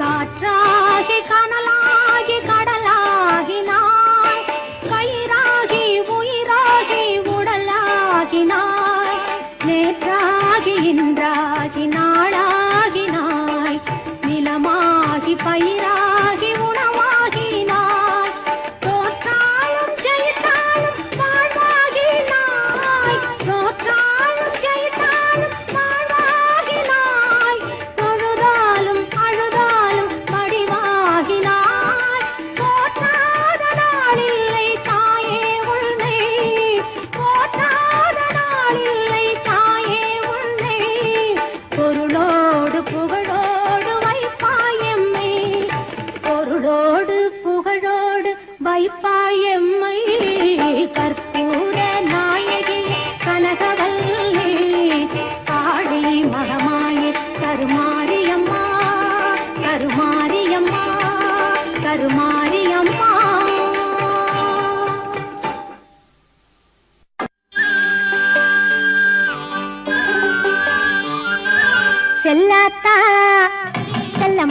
காற்றாகி கனலா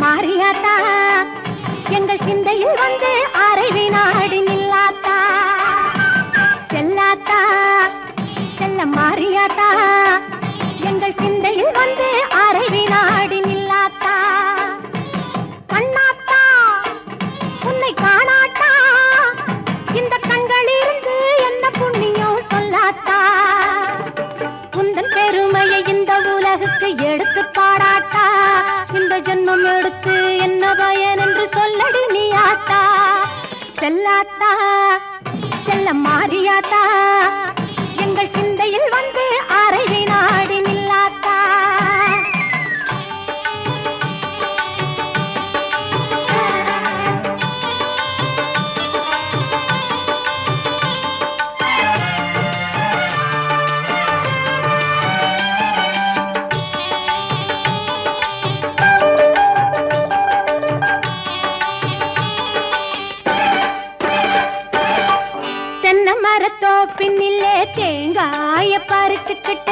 மாறியாத்தா. எங்கள் சிந்தையில் வந்து அரை வினாடி நில்லாத்தா. செல்லாத்தா. செல்ல மாறியாத்தா. எங்கள் சிந்தையில் வந்து அரை வினாடி நில்லாத்தா. கண்ணாத்தா. உன்னை காணாட்டா இந்த கண்களிலிருந்து என்ன புண்ணியம் சொல்லாத்தா. உந்தன் பெருமையை இந்த உலகுக்கு எடுத்து பாடாட்டா இந்த ஜென்மம் எடுத்து என்ன பயன் என்று சொல்லடி நீ ஆத்தா. செல்லாத்தா செல்ல மாறியாத்தா. எங்கள் சிந்தையில் வந்து அரை தேங்காய